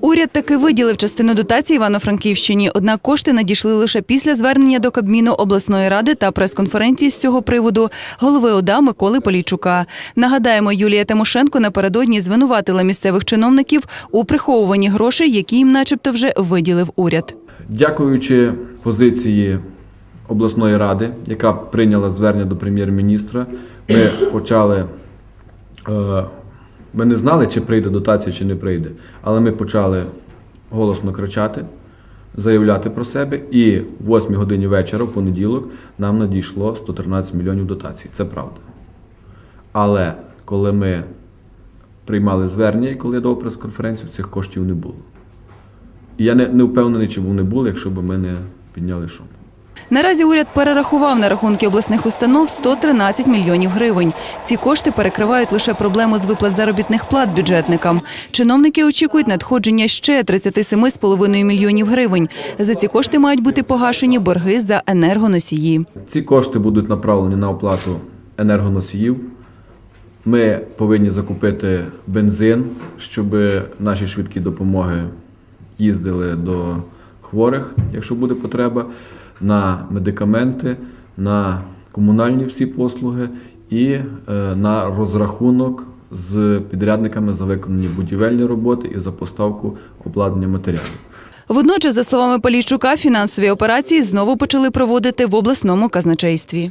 Уряд таки виділив частину дотацій Івано-Франківщині, однак кошти надійшли лише після звернення до Кабміну обласної ради та прес-конференції з цього приводу голови ОДА Миколи Полійчука. Нагадаємо, Юлія Тимошенко напередодні звинуватила місцевих чиновників у приховуванні грошей, які їм, начебто, вже виділив уряд. Дякуючи позиції обласної ради, яка прийняла звернення до прем'єр-міністра, ми почали. е, Ми не знали, чи прийде дотація, чи не прийде, але ми почали голосно кричати, заявляти про себе. І в 8 годині вечора, в понеділок, нам надійшло 113 мільйонів дотацій. Це правда. Але коли ми приймали звернення і коли я дав прес-конференцію, цих коштів не було. І я не, не впевнений, чи вони були, якщо б ми не підняли шум. Наразі уряд перерахував на рахунки обласних установ 113 мільйонів гривень. Ці кошти перекривають лише проблему з виплат заробітних плат бюджетникам. Чиновники очікують надходження ще 37,5 мільйонів гривень. За ці кошти мають бути погашені борги за енергоносії. Ці кошти будуть направлені на оплату енергоносіїв. Ми повинні закупити бензин, щоб наші швидкі допомоги їздили до хворих, якщо буде потреба, на медикаменти, на комунальні всі послуги і е, на розрахунок з підрядниками за виконані будівельні роботи і за поставку обладнання матеріалів. Водночас, за словами Полійчука, фінансові операції знову почали проводити в обласному казначействі.